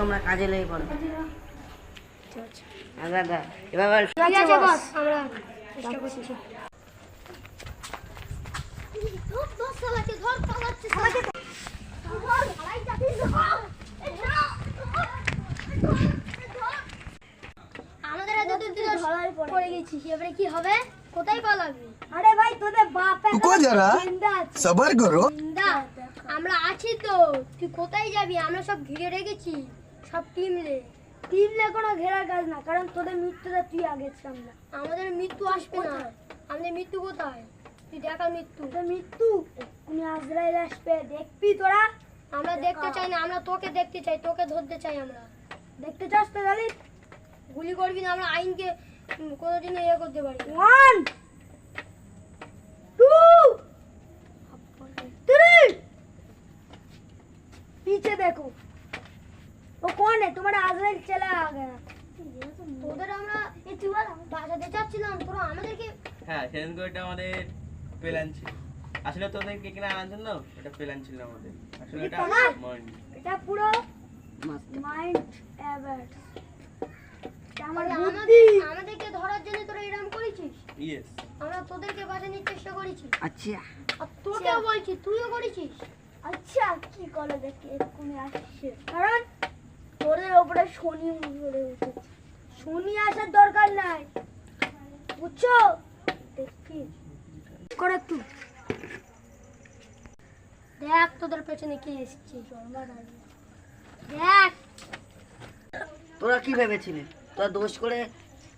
তোমরা কাজে লেগে পড়ো। আচ্ছা। দাদা আমাদের পড়ে গেছি এবারে কি হবে? কোথায় পালাবি? আরে ভাই তোদের বাপ আমরা আছি তো তুই কোথায় যাবি? আমরা সব ঘিরে রেখেছি। সব টিম রে। টিম রে কোনো ঘেরার কাজ না কারণ তোদের মৃত্যুটা তুই আগে সামলা আমাদের মৃত্যু আসবে না। আমাদের মৃত্যু কোথায়? তুই দেখা মৃত্যু। মৃত্যু? এক্ষুনি আজরাইল আসবে দেখবি তোরা? আমরা দেখতে চাই না আমরা তোকে দেখতে চাই তোকে ধরতে চাই আমরা। দেখতে চাস তো জানিস গুলি করবি না আমরা আইনকে কতদিন ইয়ে করতে পারি ওয়ান টু থ্রি পিছে দেখো। कौन है तुम्हारा आजराइल चला आ गया তোদের আমরা বাঁচাতে চাচ্ছিলাম তোরা আমাদেরকে হ্যাঁ সেদিন করে এটা আমাদের প্ল্যান ছিল আসলে তোদেরকে কিনে আনার জন্য এটা প্ল্যান ছিল আমাদের আসলে এটা plan? মর্নিং এটা পুরো মাস্ত মাইন্ড অ্যাবার্ট আমার মানে বুদ্ধি আমাদের আমাদেরকে ধরার জন্য তোরা এরকম করেছিস ইয়েস আমরা তোদেরকে বাঁচানোর চেষ্টা করেছি আচ্ছা আর তোকেও বলছি তুইও করেছিস আচ্ছা কি করে দেখি এক্ষুনি আসছে কারণ ওপরে শনি উড়ে উঠেছে। শনি আসার দরকার নাই। বুঝছ? দেখি। করে একটু। দেখ তোদের পেছনে কে এসছে। দেখ। তোরা কি ভেবেছিলি? তোরা দোষ করে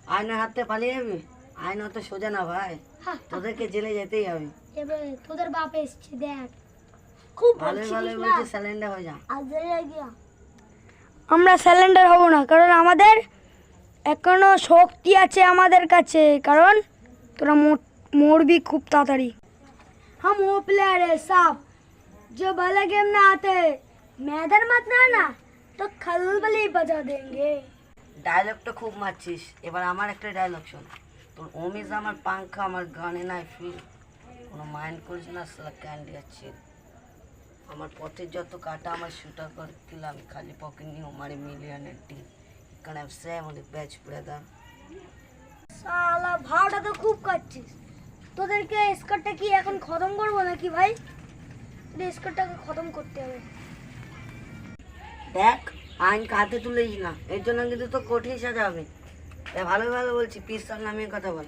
আয়নার হাতে পালিয়ে যাবি? আয়না তো সোজা না ভাই। তোদেরকে জেলে যেতেই হবে। এবারে তোদের বাপ এসছে দেখ। খুব ভালো ভালো বলছি স্যালেন্ডার হয়ে যা। আমরা স্যালেন্ডার হব না কারণ আমাদের এখনো শক্তি আছে আমাদের কাছে কারণ তোরা মর- মরবি খুব তাড়াতাড়ি हम वो प्लेयर है साहब जो भले गेम ना आते मैदर मत ना ना तो खलबली बजा देंगे ডায়লগটা খুব মারছিস এবার আমার একটা ডায়লগ শোন তোর অমিজ আমার পাঙ্খা আমার গানে নাই ফিল কোনো মাইন্ড করিস না সালা ক্যান্ডি আছে আমার পথের যত কাটা আমার শুটার করে কিলাম খালি পকেট নিয়ে মারে মিলিয়নের টিম এখানে সেম অনেক ব্যাচ ব্রাদার সালা ভাওটা তো খুব কাটছিস। তোদেরকে স্কটটা কি এখন খতম করব নাকি ভাই? স্কটটাকে খতম করতে হবে। দেখ আইন হাতে তুলেই না। এর জন্য কিন্তু তো কঠিন সাজা হবে। ভালো ভালো বলছি পিস্তল নামে কথা বল।